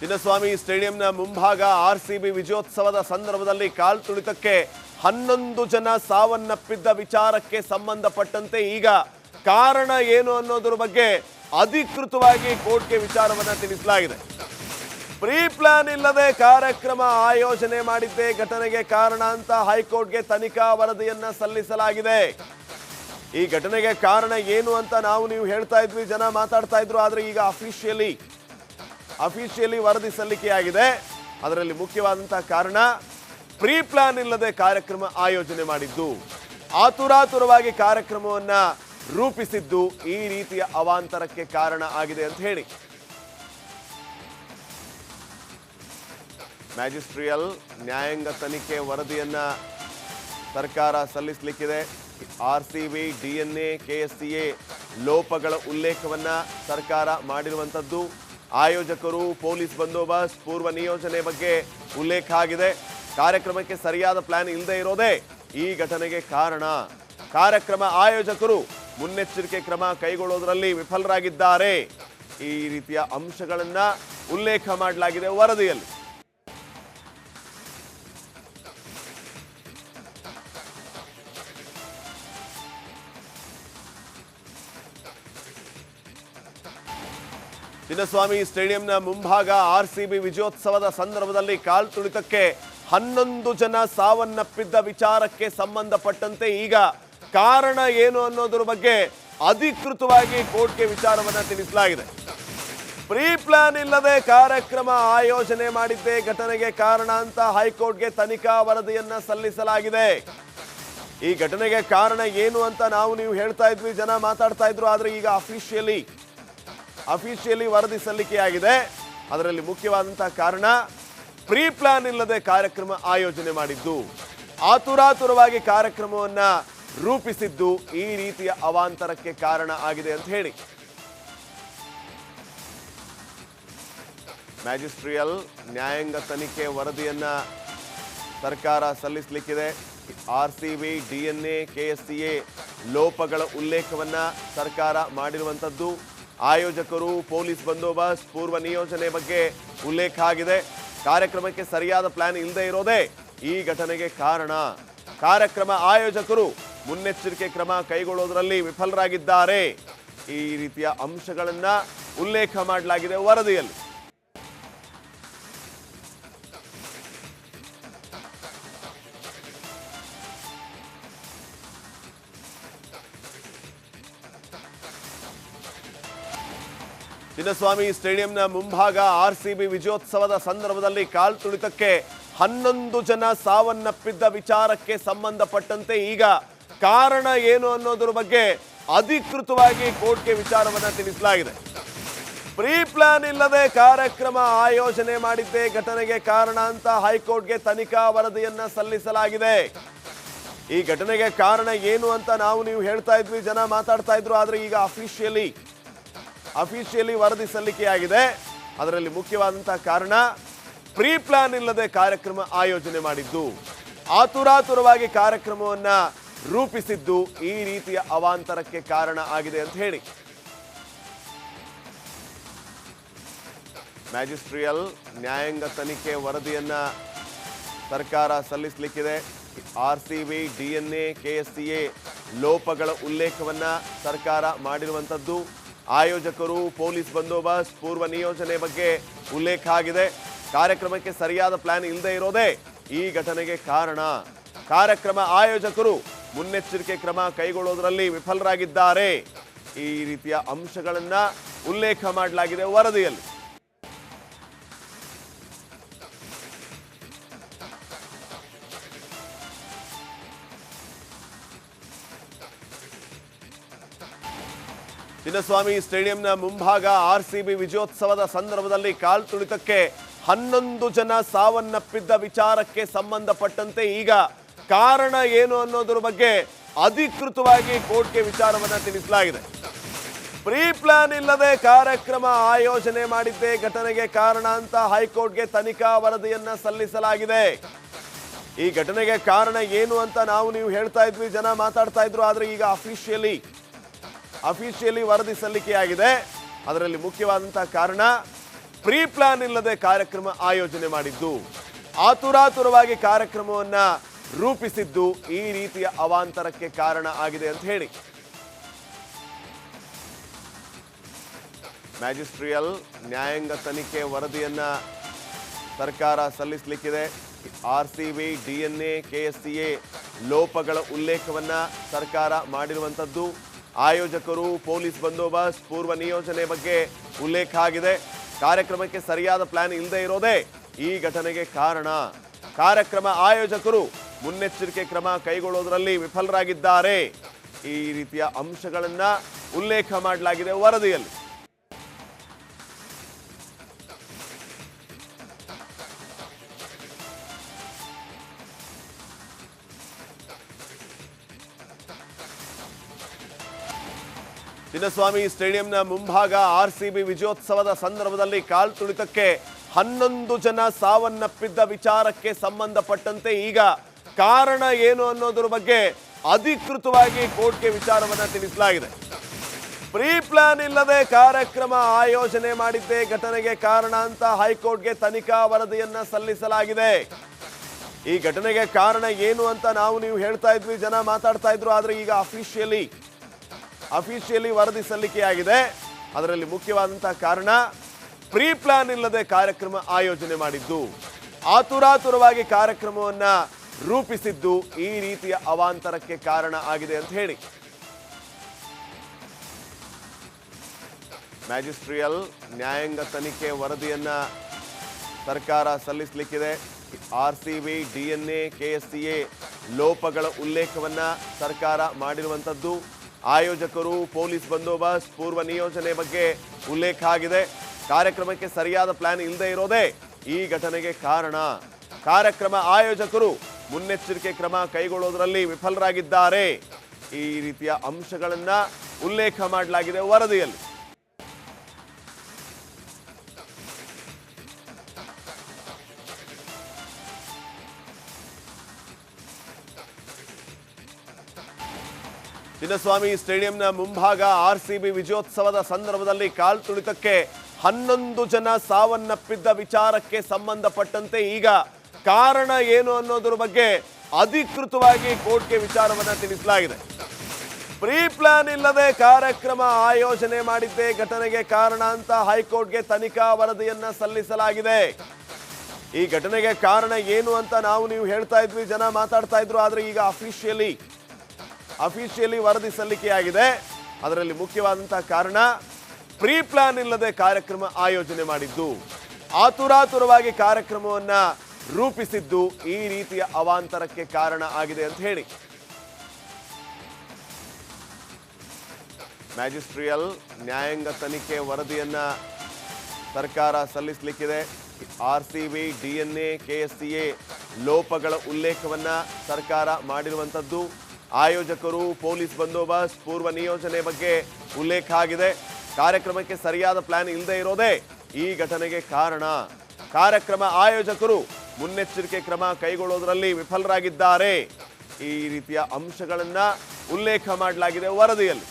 ಚಿನ್ನಸ್ವಾಮಿ ಸ್ಟೇಡಿಯಂನ ಮುಂಭಾಗ R C B ವಿಜಯೋತ್ಸವದ ಸಂದರ್ಭದಲ್ಲಿ ಕಾಲ್ತುಳಿತಕ್ಕೆ ಹನ್ನೊಂದು ಜನ ಸಾವನ್ನಪ್ಪಿದ್ದ ವಿಚಾರಕ್ಕೆ ಸಂಬಂಧಪಟ್ಟಂತೆ ಈಗ ಕಾರಣ ಏನು ಅನ್ನೋದ್ರ ಬಗ್ಗೆ ಅಧಿಕೃತವಾಗಿ ಕೋರ್ಟ್ಗೆ ವಿಚಾರವನ್ನ ತಿಳಿಸಲಾಗಿದೆ. ಪ್ರೀ ಪ್ಲಾನ್ ಇಲ್ಲದೆ ಕಾರ್ಯಕ್ರಮ ಆಯೋಜನೆ ಮಾಡಿದ್ದೇ ಘಟನೆಗೆ ಕಾರಣ ಅಂತ ಹೈಕೋರ್ಟ್ಗೆ ತನಿಖಾ ವರದಿಯನ್ನ ಸಲ್ಲಿಸಲಾಗಿದೆ. ಈ ಘಟನೆಗೆ ಕಾರಣ ಏನು ಅಂತ ನಾವು ನೀವು ಹೇಳ್ತಾ ಇದ್ವಿ, ಜನ ಮಾತಾಡ್ತಾ ಇದ್ರು, ಆದ್ರೆ ಈಗ ಅಫಿಷಿಯಲಿ ಅಫಿಷಿಯಲಿ ವರದಿ ಸಲ್ಲಿಕೆಯಾಗಿದೆ. ಅದರಲ್ಲಿ ಮುಖ್ಯವಾದಂತಹ ಕಾರಣ ಪ್ರೀ ಪ್ಲಾನ್ ಇಲ್ಲದೆ ಕಾರ್ಯಕ್ರಮ ಆಯೋಜನೆ ಮಾಡಿದ್ದು. ಆತುರಾತುರವಾಗಿ ಕಾರ್ಯಕ್ರಮವನ್ನ ರೂಪಿಸಿದ್ದು ಈ ರೀತಿಯ ಅವಾಂತರಕ್ಕೆ ಕಾರಣ ಆಗಿದೆ ಅಂತ ಹೇಳಿ. ಮ್ಯಾಜಿಸ್ಟ್ರಿಯಲ್ ನ್ಯಾಯಾಂಗ ತನಿಖೆ ವರದಿಯನ್ನ ಸರ್ಕಾರ ಸಲ್ಲಿಸಲಿಕ್ಕಿದೆ. R C B D N ಲೋಪಗಳ ಉಲ್ಲೇಖವನ್ನ ಸರ್ಕಾರ ಮಾಡಿರುವಂಥದ್ದು ಆಯೋಜಕರು, ಪೊಲೀಸ್ ಬಂದೋಬಸ್ತ್, ಪೂರ್ವ ನಿಯೋಜನೆ ಬಗ್ಗೆ ಉಲ್ಲೇಖ ಆಗಿದೆ. ಕಾರ್ಯಕ್ರಮಕ್ಕೆ ಸರಿಯಾದ ಪ್ಲಾನ್ ಇಲ್ಲದೆ ಇರೋದೇ ಈ ಘಟನೆಗೆ ಕಾರಣ. ಕಾರ್ಯಕ್ರಮ ಆಯೋಜಕರು ಮುನ್ನೆಚ್ಚರಿಕೆ ಕ್ರಮ ಕೈಗೊಳ್ಳೋದರಲ್ಲಿ ವಿಫಲರಾಗಿದ್ದಾರೆ. ಈ ರೀತಿಯ ಅಂಶಗಳನ್ನು ಉಲ್ಲೇಖ ಮಾಡಲಾಗಿದೆ ವರದಿಯಲ್ಲಿ. ಚಿನ್ನಸ್ವಾಮಿ ಸ್ಟೇಡಿಯಂನ ಮುಂಭಾಗ ಆರ್ ಸಿ ಬಿ ವಿಜಯೋತ್ಸವದ ಸಂದರ್ಭದಲ್ಲಿ ಕಾಲ್ತುಳಿತಕ್ಕೆ ಹನ್ನೊಂದು ಜನ ಸಾವನ್ನಪ್ಪಿದ್ದ ವಿಚಾರಕ್ಕೆ ಸಂಬಂಧಪಟ್ಟಂತೆ ಈಗ ಕಾರಣ ಏನು ಅನ್ನೋದ್ರ ಬಗ್ಗೆ ಅಧಿಕೃತವಾಗಿ ಕೋರ್ಟ್ಗೆ ವಿಚಾರವನ್ನ ತಿಳಿಸಲಾಗಿದೆ. ಪ್ರೀ ಪ್ಲಾನ್ ಇಲ್ಲದೆ ಕಾರ್ಯಕ್ರಮ ಆಯೋಜನೆ ಮಾಡಿದ್ದೇ ಘಟನೆಗೆ ಕಾರಣ ಅಂತ ಹೈಕೋರ್ಟ್ಗೆ ತನಿಖಾ ವರದಿಯನ್ನ ಸಲ್ಲಿಸಲಾಗಿದೆ. ಈ ಘಟನೆಗೆ ಕಾರಣ ಏನು ಅಂತ ನಾವು ನೀವು ಹೇಳ್ತಾ ಇದ್ವಿ, ಜನ ಮಾತಾಡ್ತಾ ಇದ್ರು, ಆದ್ರೆ ಈಗ ಅಫಿಷಿಯಲಿ ಅಫಿಷಿಯಲಿ ವರದಿ ಸಲ್ಲಿಕೆಯಾಗಿದೆ. ಅದರಲ್ಲಿ ಮುಖ್ಯವಾದಂತಹ ಕಾರಣ ಪ್ರೀ ಪ್ಲಾನ್ ಇಲ್ಲದೆ ಕಾರ್ಯಕ್ರಮ ಆಯೋಜನೆ ಮಾಡಿದ್ದು. ಆತುರಾತುರವಾಗಿ ಕಾರ್ಯಕ್ರಮವನ್ನ ರೂಪಿಸಿದ್ದು ಈ ರೀತಿಯ ಅವಾಂತರಕ್ಕೆ ಕಾರಣ ಆಗಿದೆ ಅಂತ ಹೇಳಿ. ಮ್ಯಾಜಿಸ್ಟ್ರಿಯಲ್ ನ್ಯಾಯಾಂಗ ತನಿಖೆ ವರದಿಯನ್ನ ಸರ್ಕಾರ ಸಲ್ಲಿಸಲಿಕ್ಕಿದೆ. R C B D N ಲೋಪಗಳ ಉಲ್ಲೇಖವನ್ನ ಸರ್ಕಾರ ಮಾಡಿರುವಂಥದ್ದು ಆಯೋಜಕರು, ಪೊಲೀಸ್ ಬಂದೋಬಸ್ತ್, ಪೂರ್ವ ನಿಯೋಜನೆ ಬಗ್ಗೆ ಉಲ್ಲೇಖ ಆಗಿದೆ. ಕಾರ್ಯಕ್ರಮಕ್ಕೆ ಸರಿಯಾದ ಪ್ಲಾನ್ ಇಲ್ಲದೆ ಇರೋದೇ ಈ ಘಟನೆಗೆ ಕಾರಣ. ಕಾರ್ಯಕ್ರಮ ಆಯೋಜಕರು ಮುನ್ನೆಚ್ಚರಿಕೆ ಕ್ರಮ ಕೈಗೊಳ್ಳೋದರಲ್ಲಿ ವಿಫಲರಾಗಿದ್ದಾರೆ. ಈ ರೀತಿಯ ಅಂಶಗಳನ್ನು ಉಲ್ಲೇಖ ಮಾಡಲಾಗಿದೆ ವರದಿಯಲ್ಲಿ. ಚಿನ್ನಸ್ವಾಮಿ ಸ್ಟೇಡಿಯಂನ ಮುಂಭಾಗ ಆರ್ ಸಿ ಬಿ ವಿಜಯೋತ್ಸವದ ಸಂದರ್ಭದಲ್ಲಿ ಕಾಲ್ತುಳಿತಕ್ಕೆ ಹನ್ನೊಂದು ಜನ ಸಾವನ್ನಪ್ಪಿದ್ದ ವಿಚಾರಕ್ಕೆ ಸಂಬಂಧಪಟ್ಟಂತೆ ಈಗ ಕಾರಣ ಏನು ಅನ್ನೋದ್ರ ಬಗ್ಗೆ ಅಧಿಕೃತವಾಗಿ ಕೋರ್ಟ್ಗೆ ವಿಚಾರವನ್ನು ತಿಳಿಸಲಾಗಿದೆ. ಪ್ರೀ ಪ್ಲಾನ್ ಇಲ್ಲದೆ ಕಾರ್ಯಕ್ರಮ ಆಯೋಜನೆ ಮಾಡಿದ್ದೇ ಘಟನೆಗೆ ಕಾರಣ ಅಂತ ಹೈಕೋರ್ಟ್ಗೆ ತನಿಖಾ ವರದಿಯನ್ನ ಸಲ್ಲಿಸಲಾಗಿದೆ. ಈ ಘಟನೆಗೆ ಕಾರಣ ಏನು ಅಂತ ನಾವು ನೀವು ಹೇಳ್ತಾ ಇದ್ವಿ, ಜನ ಮಾತಾಡ್ತಾ ಇದ್ರು, ಆದ್ರೆ ಈಗ ಅಫಿಷಿಯಲಿ ಅಫಿಷಿಯಲಿ ವರದಿ ಸಲ್ಲಿಕೆಯಾಗಿದೆ. ಅದರಲ್ಲಿ ಮುಖ್ಯವಾದಂತಹ ಕಾರಣ ಪ್ರೀ ಪ್ಲಾನ್ ಇಲ್ಲದೆ ಕಾರ್ಯಕ್ರಮ ಆಯೋಜನೆ ಮಾಡಿದ್ದು. ಆತುರಾತುರವಾಗಿ ಕಾರ್ಯಕ್ರಮವನ್ನ ರೂಪಿಸಿದ್ದು ಈ ರೀತಿಯ ಅವಾಂತರಕ್ಕೆ ಕಾರಣ ಆಗಿದೆ ಅಂತ ಹೇಳಿ. ಮ್ಯಾಜಿಸ್ಟ್ರಿಯಲ್ ನ್ಯಾಯಾಂಗ ತನಿಖೆ ವರದಿಯನ್ನ ಸರ್ಕಾರ ಸಲ್ಲಿಸಲಿಕ್ಕಿದೆ. R C B, D N ಲೋಪಗಳ ಉಲ್ಲೇಖವನ್ನ ಸರ್ಕಾರ ಮಾಡಿರುವಂಥದ್ದು. ಆಯೋಜಕರು, ಪೊಲೀಸ್ ಬಂದೋಬಸ್ತ್, ಪೂರ್ವ ನಿಯೋಜನೆ ಬಗ್ಗೆ ಉಲ್ಲೇಖ ಆಗಿದೆ. ಕಾರ್ಯಕ್ರಮಕ್ಕೆ ಸರಿಯಾದ ಪ್ಲಾನ್ ಇಲ್ಲದೆ ಇರೋದೇ ಈ ಘಟನೆಗೆ ಕಾರಣ. ಕಾರ್ಯಕ್ರಮ ಆಯೋಜಕರು ಮುನ್ನೆಚ್ಚರಿಕೆ ಕ್ರಮ ಕೈಗೊಳ್ಳೋದರಲ್ಲಿ ವಿಫಲರಾಗಿದ್ದಾರೆ. ಈ ರೀತಿಯ ಅಂಶಗಳನ್ನು ಉಲ್ಲೇಖ ಮಾಡಲಾಗಿದೆ ವರದಿಯಲ್ಲಿ. ಚಿನ್ನಸ್ವಾಮಿ ಸ್ಟೇಡಿಯಂನ ಮುಂಭಾಗ ಆರ್ ಸಿ ಬಿ ವಿಜಯೋತ್ಸವದ ಸಂದರ್ಭದಲ್ಲಿ ಕಾಲ್ತುಳಿತಕ್ಕೆ ಹನ್ನೊಂದು ಜನ ಸಾವನ್ನಪ್ಪಿದ್ದ ವಿಚಾರಕ್ಕೆ ಸಂಬಂಧಪಟ್ಟಂತೆ ಈಗ ಕಾರಣ ಏನು ಅನ್ನೋದ್ರ ಬಗ್ಗೆ ಅಧಿಕೃತವಾಗಿ ಕೋರ್ಟ್ಗೆ ವಿಚಾರವನ್ನ ತಿಳಿಸಲಾಗಿದೆ. ಪ್ರೀ ಪ್ಲಾನ್ ಇಲ್ಲದೆ ಕಾರ್ಯಕ್ರಮ ಆಯೋಜನೆ ಮಾಡಿದ್ದೇ ಘಟನೆಗೆ ಕಾರಣ ಅಂತ ಹೈಕೋರ್ಟ್ಗೆ ತನಿಖಾ ವರದಿಯನ್ನ ಸಲ್ಲಿಸಲಾಗಿದೆ. ಈ ಘಟನೆಗೆ ಕಾರಣ ಏನು ಅಂತ ನಾವು ನೀವು ಹೇಳ್ತಾ ಇದ್ವಿ, ಜನ ಮಾತಾಡ್ತಾ ಇದ್ರು, ಆದ್ರೆ ಈಗ ಅಫಿಷಿಯಲಿ ಅಫಿಷಿಯಲಿ ವರದಿ ಸಲ್ಲಿಕೆಯಾಗಿದೆ. ಅದರಲ್ಲಿ ಮುಖ್ಯವಾದಂತಹ ಕಾರಣ, ಪ್ರೀ ಪ್ಲಾನ್ ಇಲ್ಲದೆ ಕಾರ್ಯಕ್ರಮ ಆಯೋಜನೆ ಮಾಡಿದ್ದು. ಆತುರಾತುರವಾಗಿ ಕಾರ್ಯಕ್ರಮವನ್ನ ರೂಪಿಸಿದ್ದು ಈ ರೀತಿಯ ಅವಾಂತರಕ್ಕೆ ಕಾರಣ ಆಗಿದೆ ಅಂತ ಹೇಳಿ. ಮ್ಯಾಜಿಸ್ಟ್ರಿಯಲ್ ನ್ಯಾಯಾಂಗ ತನಿಖೆ ವರದಿಯನ್ನ ಸರ್ಕಾರ ಸಲ್ಲಿಸಲಿಕ್ಕಿದೆ. R C B, D N ಲೋಪಗಳ ಉಲ್ಲೇಖವನ್ನ ಸರ್ಕಾರ ಮಾಡಿರುವಂಥದ್ದು. ಆಯೋಜಕರು, ಪೊಲೀಸ್ ಬಂದೋಬಸ್ತ್, ಪೂರ್ವ ನಿಯೋಜನೆ ಬಗ್ಗೆ ಉಲ್ಲೇಖ ಆಗಿದೆ. ಕಾರ್ಯಕ್ರಮಕ್ಕೆ ಸರಿಯಾದ ಪ್ಲಾನ್ ಇಲ್ಲದೆ ಇರೋದೇ ಈ ಘಟನೆಗೆ ಕಾರಣ. ಕಾರ್ಯಕ್ರಮ ಆಯೋಜಕರು ಮುನ್ನೆಚ್ಚರಿಕೆ ಕ್ರಮ ಕೈಗೊಳ್ಳೋದರಲ್ಲಿ ವಿಫಲರಾಗಿದ್ದಾರೆ. ಈ ರೀತಿಯ ಅಂಶಗಳನ್ನು ಉಲ್ಲೇಖ ಮಾಡಲಾಗಿದೆ ವರದಿಯಲ್ಲಿ. ಚಿನ್ನಸ್ವಾಮಿ ಸ್ಟೇಡಿಯಂನ ಮುಂಭಾಗ ಆರ್ ಸಿ ವಿಜಯೋತ್ಸವದ ಸಂದರ್ಭದಲ್ಲಿ ಕಾಲ್ತುಳಿತಕ್ಕೆ ಹನ್ನೊಂದು ಜನ ಸಾವನ್ನಪ್ಪಿದ್ದ ವಿಚಾರಕ್ಕೆ ಸಂಬಂಧಪಟ್ಟಂತೆ ಈಗ ಕಾರಣ ಏನು ಅನ್ನೋದ್ರ ಬಗ್ಗೆ ಅಧಿಕೃತವಾಗಿ ಕೋರ್ಟ್ಗೆ ವಿಚಾರವನ್ನ ತಿಳಿಸಲಾಗಿದೆ. ಪ್ರೀ ಪ್ಲಾನ್ ಇಲ್ಲದೆ ಕಾರ್ಯಕ್ರಮ ಆಯೋಜನೆ ಮಾಡಿದ್ದೇ ಘಟನೆಗೆ ಕಾರಣ ಅಂತ ಹೈಕೋರ್ಟ್ಗೆ ತನಿಖಾ ವರದಿಯನ್ನ ಸಲ್ಲಿಸಲಾಗಿದೆ. ಈ ಘಟನೆಗೆ ಕಾರಣ ಏನು ಅಂತ ನಾವು ನೀವು ಹೇಳ್ತಾ ಇದ್ವಿ, ಜನ ಮಾತಾಡ್ತಾ ಇದ್ರು, ಆದ್ರೆ ಈಗ ಅಫಿಷಿಯಲಿ ಅಫಿಷಿಯಲಿ ವರದಿ ಸಲ್ಲಿಕೆಯಾಗಿದೆ. ಅದರಲ್ಲಿ ಮುಖ್ಯವಾದಂತಹ ಕಾರಣ, ಪ್ರೀ ಪ್ಲಾನ್ ಇಲ್ಲದೆ ಕಾರ್ಯಕ್ರಮ ಆಯೋಜನೆ ಮಾಡಿದ್ದು. ಆತುರಾತುರವಾಗಿ ಕಾರ್ಯಕ್ರಮವನ್ನ ರೂಪಿಸಿದ್ದು ಈ ರೀತಿಯ ಅವಾಂತರಕ್ಕೆ ಕಾರಣ ಆಗಿದೆ ಅಂತ ಹೇಳಿ. ಮ್ಯಾಜಿಸ್ಟ್ರಿಯಲ್ ನ್ಯಾಯಾಂಗ ತನಿಖೆ ವರದಿಯನ್ನ ಸರ್ಕಾರ ಸಲ್ಲಿಸಲಿಕ್ಕಿದೆ. R C B, D N ಲೋಪಗಳ ಉಲ್ಲೇಖವನ್ನ ಸರ್ಕಾರ ಮಾಡಿರುವಂಥದ್ದು. ಆಯೋಜಕರು, ಪೊಲೀಸ್ ಬಂದೋಬಸ್ತ್, ಪೂರ್ವ ನಿಯೋಜನೆ ಬಗ್ಗೆ ಉಲ್ಲೇಖ ಆಗಿದೆ. ಕಾರ್ಯಕ್ರಮಕ್ಕೆ ಸರಿಯಾದ ಪ್ಲಾನ್ ಇಲ್ಲದೆ ಇರೋದೇ ಈ ಘಟನೆಗೆ ಕಾರಣ. ಕಾರ್ಯಕ್ರಮ ಆಯೋಜಕರು ಮುನ್ನೆಚ್ಚರಿಕೆ ಕ್ರಮ ಕೈಗೊಳ್ಳೋದರಲ್ಲಿ ವಿಫಲರಾಗಿದ್ದಾರೆ. ಈ ರೀತಿಯ ಅಂಶಗಳನ್ನು ಉಲ್ಲೇಖ ಮಾಡಲಾಗಿದೆ ವರದಿಯಲ್ಲಿ. ಚಿನ್ನಸ್ವಾಮಿ ಸ್ಟೇಡಿಯಂನ ಮುಂಭಾಗ ಆರ್ ಸಿ ಬಿ ವಿಜಯೋತ್ಸವದ ಸಂದರ್ಭದಲ್ಲಿ ಕಾಲ್ತುಳಿತಕ್ಕೆ ಹನ್ನೊಂದು ಜನ ಸಾವನ್ನಪ್ಪಿದ್ದ ವಿಚಾರಕ್ಕೆ ಸಂಬಂಧಪಟ್ಟಂತೆ ಈಗ ಕಾರಣ ಏನು ಅನ್ನೋದ್ರ ಬಗ್ಗೆ ಅಧಿಕೃತವಾಗಿ ಕೋರ್ಟ್ಗೆ ವಿಚಾರವನ್ನ ತಿಳಿಸಲಾಗಿದೆ. ಪ್ರೀ ಪ್ಲಾನ್ ಇಲ್ಲದೆ ಕಾರ್ಯಕ್ರಮ ಆಯೋಜನೆ ಮಾಡಿದ್ದೇ ಘಟನೆಗೆ ಕಾರಣ ಅಂತ ಹೈಕೋರ್ಟ್ಗೆ ತನಿಖಾ ವರದಿಯನ್ನ ಸಲ್ಲಿಸಲಾಗಿದೆ. ಈ ಘಟನೆಗೆ ಕಾರಣ ಏನು ಅಂತ ನಾವು ನೀವು ಹೇಳ್ತಾ ಇದ್ವಿ, ಜನ ಮಾತಾಡ್ತಾ ಇದ್ರು, ಆದ್ರೆ ಈಗ ಅಫಿಷಿಯಲಿ ಅಫಿಷಿಯಲಿ ವರದಿ ಸಲ್ಲಿಕೆಯಾಗಿದೆ. ಅದರಲ್ಲಿ ಮುಖ್ಯವಾದಂತಹ ಕಾರಣ ಪ್ರೀ ಪ್ಲಾನ್ ಇಲ್ಲದೆ ಕಾರ್ಯಕ್ರಮ ಆಯೋಜನೆ ಮಾಡಿದ್ದು. ಆತುರಾತುರವಾಗಿ ಕಾರ್ಯಕ್ರಮವನ್ನ ರೂಪಿಸಿದ್ದು ಈ ರೀತಿಯ ಅವಾಂತರಕ್ಕೆ ಕಾರಣ ಆಗಿದೆ ಅಂತ ಹೇಳಿ. ಮ್ಯಾಜಿಸ್ಟ್ರಿಯಲ್ ನ್ಯಾಯಾಂಗ ತನಿಖೆ ವರದಿಯನ್ನ ಸರ್ಕಾರ ಸಲ್ಲಿಸಲಿಕ್ಕಿದೆ. R C B D N ಲೋಪಗಳ ಉಲ್ಲೇಖವನ್ನ ಸರ್ಕಾರ ಮಾಡಿರುವಂಥದ್ದು ಆಯೋಜಕರು, ಪೊಲೀಸ್ ಬಂದೋಬಸ್ತ್, ಪೂರ್ವ ನಿಯೋಜನೆ ಬಗ್ಗೆ ಉಲ್ಲೇಖ ಆಗಿದೆ. ಕಾರ್ಯಕ್ರಮಕ್ಕೆ ಸರಿಯಾದ ಪ್ಲಾನ್ ಇಲ್ಲದೆ ಇರೋದೇ ಈ ಘಟನೆಗೆ ಕಾರಣ. ಕಾರ್ಯಕ್ರಮ ಆಯೋಜಕರು ಮುನ್ನೆಚ್ಚರಿಕೆ ಕ್ರಮ ಕೈಗೊಳ್ಳೋದರಲ್ಲಿ ವಿಫಲರಾಗಿದ್ದಾರೆ. ಈ ರೀತಿಯ ಅಂಶಗಳನ್ನು ಉಲ್ಲೇಖ ಮಾಡಲಾಗಿದೆ ವರದಿಯಲ್ಲಿ.